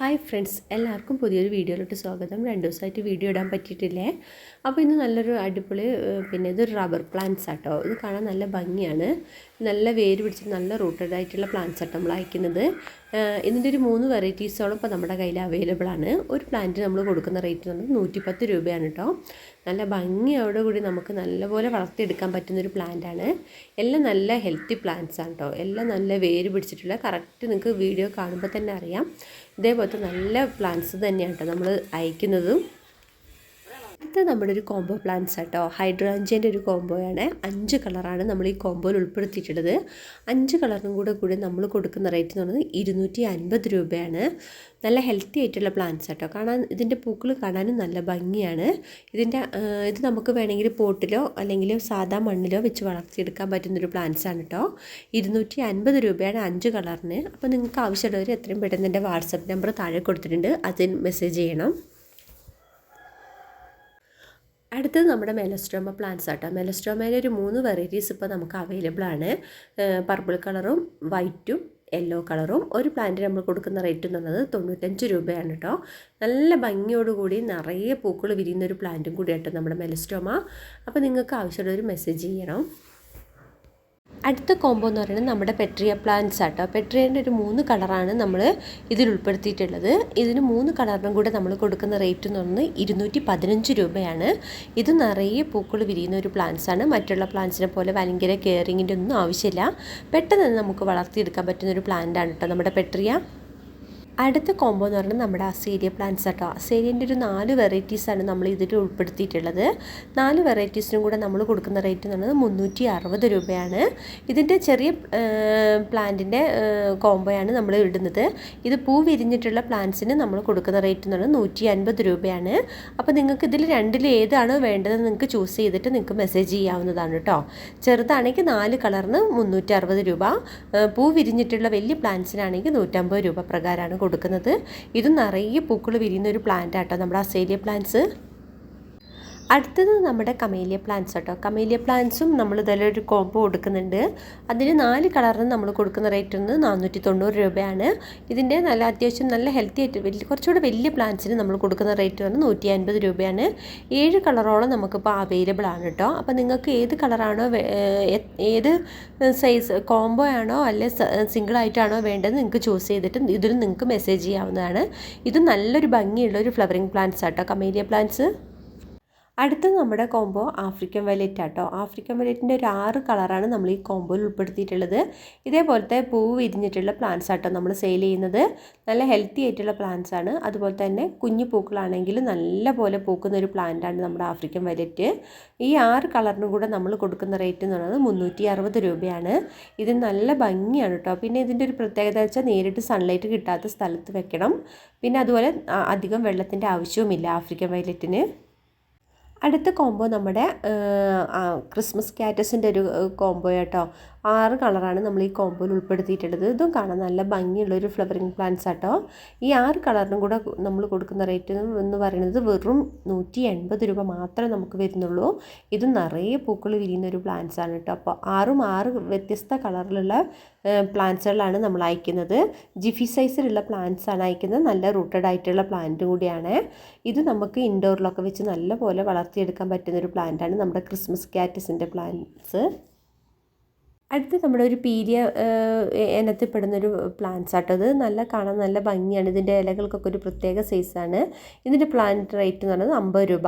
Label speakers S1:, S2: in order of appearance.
S1: Hi friends എല്ലാവർക്കും പുതിയൊരു വീഡിയോയിലോട്ട് സ്വാഗതം. രണ്ട് ദിവസമായിട്ട് വീഡിയോ ഇടാൻ പറ്റിയിട്ടില്ലേ? അപ്പോൾ ഇന്ന് നല്ലൊരു അടിപൊളി പിന്നെ ഇതൊരു റബ്ബർ പ്ലാന്റ്സ് ആട്ടോ. ഇത് കാണാൻ നല്ല ഭംഗിയാണ്. നല്ല വേര് പിടിച്ച് നല്ല റൂട്ടഡ് ആയിട്ടുള്ള പ്ലാന്റ്സ് ആട്ടോ നമ്മൾ അയക്കുന്നത്. ഇതിന്റെ ഒരു മൂന്ന് വെറൈറ്റീസോളം ഇപ്പോൾ നമ്മുടെ കയ്യിൽ അവൈലബിൾ ആണ്. ഒരു പ്ലാന്റ് നമ്മൾ കൊടുക്കുന്ന റേറ്റ് എന്ന് പറഞ്ഞാൽ നൂറ്റിപ്പത്ത് രൂപയാണ് കേട്ടോ നല്ല ഭംഗിയോടുകൂടി നമുക്ക് നല്ലപോലെ വളർത്തിയെടുക്കാൻ പറ്റുന്നൊരു പ്ലാന്റാണ് എല്ലാം നല്ല ഹെൽത്തി പ്ലാന്റ്സ് ആണ് കേട്ടോ എല്ലാം നല്ല വേര് പിടിച്ചിട്ടുള്ള കറക്റ്റ് നിങ്ങൾക്ക് വീഡിയോ കാണുമ്പോൾ തന്നെ അറിയാം. ഇതേപോലത്തെ നല്ല പ്ലാന്റ്സ് തന്നെയാണ് കേട്ടോ നമ്മൾ അയക്കുന്നതും. ഇത് നമ്മുടെ ഒരു കോംബോ പ്ലാന്റ്സ് ആട്ടോ. ഹൈഡ്രാഞ്ചിന്റെ ഒരു കോംബോയാണ് അഞ്ച് കളറാണ് നമ്മൾ ഈ കോംബോയിൽ ഉൾപ്പെടുത്തിയിട്ടുള്ളത്. അഞ്ച് കളറിനും കൂടെ കൂടി നമ്മൾ കൊടുക്കുന്ന റേറ്റ് എന്ന് പറയുന്നത് ഇരുന്നൂറ്റി അൻപത് രൂപയാണ്. നല്ല ഹെൽത്തി ആയിട്ടുള്ള പ്ലാന്റ്സ് ആട്ടോ. കാണാൻ ഇതിന്റെ പൂക്കൾ കാണാനും നല്ല ഭംഗിയാണ്. ഇതിന്റെ ഇത് നമുക്ക് വേണമെങ്കിൽ പോട്ടിലോ അല്ലെങ്കിൽ സാധാ മണ്ണിലോ വെച്ച് വളർത്തിയെടുക്കാൻ പറ്റുന്നൊരു പ്ലാന്റ്സ് ആണ് കേട്ടോ ഇരുന്നൂറ്റി അൻപത് രൂപയാണ് അഞ്ച് കളറിന് അപ്പോൾ നിങ്ങൾക്ക് ആവശ്യമുള്ളവർ എത്രയും പെട്ടെന്ന് എന്റെ വാട്സപ്പ് നമ്പർ താഴെ കൊടുത്തിട്ടുണ്ട്. അതിൽ മെസ്സേജ് ചെയ്യണം. അടുത്തത് നമ്മുടെ മെലസ്ട്രോമ പ്ലാന്റ്സ് ആട്ടോ. മെലസ്ട്രോമയിലെ ഒരു മൂന്ന് വെറൈറ്റീസ് ഇപ്പോൾ നമുക്ക് അവൈലബിൾ ആണ്. പർപ്പിൾ കളറും വൈറ്റും യെല്ലോ കളറും ഒരു പ്ലാന്റ് നമ്മൾ കൊടുക്കുന്ന റേറ്റ് എന്ന് പറയുന്നത് തൊണ്ണൂറ്റഞ്ച് രൂപയാണ് കേട്ടോ നല്ല ഭംഗിയോടുകൂടി നിറയെ പൂക്കൾ വിരിയുന്ന ഒരു പ്ലാന്റും കൂടി കൂടിയാട്ടോ നമ്മുടെ മെലസ്ട്രോമ. അപ്പോൾ നിങ്ങൾക്ക് ആവശ്യമുള്ളൊരു മെസ്സേജ് ചെയ്യണം. അടുത്ത കോംബോ എന്ന് പറയുന്നത് നമ്മുടെ പെട്രിയ പ്ലാന്റ്സ് ആട്ടോ. പെട്രിയേന്റെ ഒരു മൂന്ന് കളറാണ് നമ്മൾ ഇതിൽ ഉൾപ്പെടുത്തിയിട്ടുള്ളത്. ഇതിന് മൂന്ന് കളറിനും കൂടെ നമ്മൾ കൊടുക്കുന്ന റേറ്റ് എന്ന് പറയുന്നത് ഇരുന്നൂറ്റി പതിനഞ്ച് രൂപയാണ്. ഇത് നിറയെ പൂക്കൾ വിരിയുന്ന ഒരു പ്ലാന്റ്സ് ആണ്. മറ്റുള്ള പ്ലാന്റ്സിനെ പോലെ ഭയങ്കര കെയറിങ്ങിന്റെ ഒന്നും ആവശ്യമില്ല. പെട്ടെന്ന് നമുക്ക് വളർത്തിയെടുക്കാൻ പറ്റുന്ന ഒരു പ്ലാന്റ് ആണ് കേട്ടോ നമ്മുടെ പെട്രിയ അടുത്ത കോംബോ എന്ന് പറയുന്നത് നമ്മുടെ അസേരിയ പ്ലാന്റ്സ് കേട്ടോ അസേരിയന്റെ ഒരു നാല് വെറൈറ്റീസാണ് നമ്മൾ ഇതിൽ ഉൾപ്പെടുത്തിയിട്ടുള്ളത്. നാല് വെറൈറ്റീസിനും കൂടെ നമ്മൾ കൊടുക്കുന്ന റേറ്റ് എന്ന് പറയുന്നത് മുന്നൂറ്റി അറുപത് രൂപയാണ്. ഇതിന്റെ ചെറിയ പ്ലാന്റിന്റെ കോംബോയാണ് നമ്മൾ ഇടുന്നത്. ഇത് പൂ വിരിഞ്ഞിട്ടുള്ള പ്ലാന്റ്സിന് നമ്മൾ കൊടുക്കുന്ന റേറ്റ് എന്ന് പറയുന്നത് നൂറ്റി അൻപത് രൂപയാണ്. അപ്പോൾ നിങ്ങൾക്ക് ഇതിൽ രണ്ടിൽ ഏതാണോ വേണ്ടതെന്ന് നിങ്ങൾക്ക് ചൂസ് ചെയ്തിട്ട് നിങ്ങൾക്ക് മെസ്സേജ് ചെയ്യാവുന്നതാണ് കേട്ടോ. ചെറുതാണെങ്കിൽ നാല് കളറിന് മുന്നൂറ്റി അറുപത് രൂപ. പൂ വിരിഞ്ഞിട്ടുള്ള വലിയ പ്ലാന്റ്സിനാണെങ്കിൽ നൂറ്റമ്പത് രൂപ പ്രകാരമാണ് കൊടുക്കുന്നത്. ഇത് നിറയെ പൂക്കൾ വിരിയുന്ന ഒരു പ്ലാന്റ് ആട്ടോ. നമ്മുടെ അസേലിയ പ്ലാന്റ്സ് അടുത്തത് നമ്മുടെ കമേലിയ പ്ലാന്റ്സ് കേട്ടോ കമേലിയ പ്ലാന്റ്സും നമ്മൾ ഇതിലൊരു കോംബോ കൊടുക്കുന്നുണ്ട്. അതിന് നാല് കളറിന് നമ്മൾ കൊടുക്കുന്ന റേറ്റ് ഒന്ന് നാനൂറ്റി തൊണ്ണൂറ് രൂപയാണ്. ഇതിന്റെ നല്ല അത്യാവശ്യം നല്ല ഹെൽത്തി ആയിട്ട് വലിയ കുറച്ചുകൂടെ വലിയ പ്ലാന്റ്സിന് നമ്മൾ കൊടുക്കുന്ന റേറ്റ് വന്ന് നൂറ്റി അൻപത് രൂപയാണ്. ഏഴ് കളറോളം നമുക്കിപ്പോൾ അവൈലബിൾ ആണ് കേട്ടോ അപ്പോൾ നിങ്ങൾക്ക് ഏത് കളറാണോ ഏത് സൈസ് കോംബോ ആണോ അല്ലെ സിംഗിൾ ആയിട്ടാണോ വേണ്ടത് നിങ്ങൾക്ക് ചൂസ് ചെയ്തിട്ട് ഇതിന് നിങ്ങൾക്ക് മെസ്സേജ് ചെയ്യാവുന്നതാണ്. ഇത് നല്ലൊരു ഭംഗിയുള്ള ഒരു ഫ്ലവറിങ് പ്ലാന്റ്സ് ആട്ടോ. കമേലിയ പ്ലാന്റ്സ് അടുത്തത് നമ്മുടെ കോംബോ ആഫ്രിക്കൻ വയലറ്റ് ആട്ടോ. ആഫ്രിക്കൻ വയലറ്റിന്റെ ഒരു ആറ് കളറാണ് നമ്മൾ ഈ കോംബോയിൽ ഉൾപ്പെടുത്തിയിട്ടുള്ളത്. ഇതേപോലത്തെ പൂ വിരിഞ്ഞിട്ടുള്ള പ്ലാന്റ്സ് ആട്ടോ നമ്മൾ സെയിൽ ചെയ്യുന്നത്. നല്ല ഹെൽത്തി ആയിട്ടുള്ള പ്ലാന്റ്സ് ആണ്. അതുപോലെ തന്നെ കുഞ്ഞു പൂക്കളാണെങ്കിലും നല്ല പോലെ പൂക്കുന്ന ഒരു പ്ലാന്റാണ് നമ്മുടെ ആഫ്രിക്കൻ വയലറ്റ് ഈ ആറ് കളറിനും കൂടെ നമ്മൾ കൊടുക്കുന്ന റേറ്റ് എന്ന് പറയുന്നത് മുന്നൂറ്റി അറുപത് രൂപയാണ്. ഇത് നല്ല ഭംഗിയാണ് കേട്ടോ പിന്നെ ഇതിന്റെ ഒരു പ്രത്യേകത വെച്ചാൽ നേരിട്ട് സൺലൈറ്റ് കിട്ടാത്ത സ്ഥലത്ത് വെക്കണം. പിന്നെ അതുപോലെ അധികം വെള്ളത്തിന്റെ ആവശ്യവുമില്ല ആഫ്രിക്കൻ വയലറ്റിന് അടുത്ത കോംബോ നമ്മുടെ ക്രിസ്മസ് കാറ്റസിന്റെ ഒരു കോംബോ കേട്ടോ ആറ് കളറാണ് നമ്മൾ ഈ കോമ്പോയിൽ ഉൾപ്പെടുത്തിയിട്ടുള്ളത്. ഇതും കാണാൻ നല്ല ഭംഗിയുള്ളൊരു ഫ്ലവറിങ് പ്ലാന്റ്സ് ആട്ടോ. ഈ ആറ് കളറിനും കൂടെ നമ്മൾ കൊടുക്കുന്ന റേറ്റ് എന്ന് പറയുന്നത് വെറും നൂറ്റി എൺപത് രൂപ മാത്രമേ നമുക്ക് വരുന്നുള്ളൂ. ഇത് നിറയെ പൂക്കൾ വിരിയുന്ന ഒരു പ്ലാന്റ്സ് ആണ് കേട്ടോ. അപ്പോൾ ആറും ആറ് വ്യത്യസ്ത കളറിലുള്ള പ്ലാന്റ്സുകളാണ് നമ്മൾ അയക്കുന്നത്. ജിഫി സൈസിലുള്ള പ്ലാന്റ്സ് ആണ് അയക്കുന്നത്. നല്ല റൂട്ടഡ് ആയിട്ടുള്ള പ്ലാന്റ് കൂടിയാണ്. ഇത് നമുക്ക് ഇൻഡോറിലൊക്കെ വെച്ച് നല്ല പോലെ വളർത്തിയെടുക്കാൻ പറ്റുന്ന ഒരു പ്ലാന്റാണ് നമ്മുടെ ക്രിസ്മസ് കാറ്റസിന്റെ പ്ലാന്റ്സ് അടുത്ത് നമ്മുടെ ഒരു പീരിയ ഇനത്തിൽപ്പെടുന്നൊരു പ്ലാന്റ്സ് ആട്ടോ ഇത്. നല്ല കാണാൻ നല്ല ഭംഗിയാണ്. ഇതിന്റെ ഇലകൾക്കൊക്കെ ഒരു പ്രത്യേക സൈസാണ് ഇതിന്റെ പ്ലാന്റ് റേറ്റ് എന്ന് പറയുന്നത് അമ്പത് രൂപ.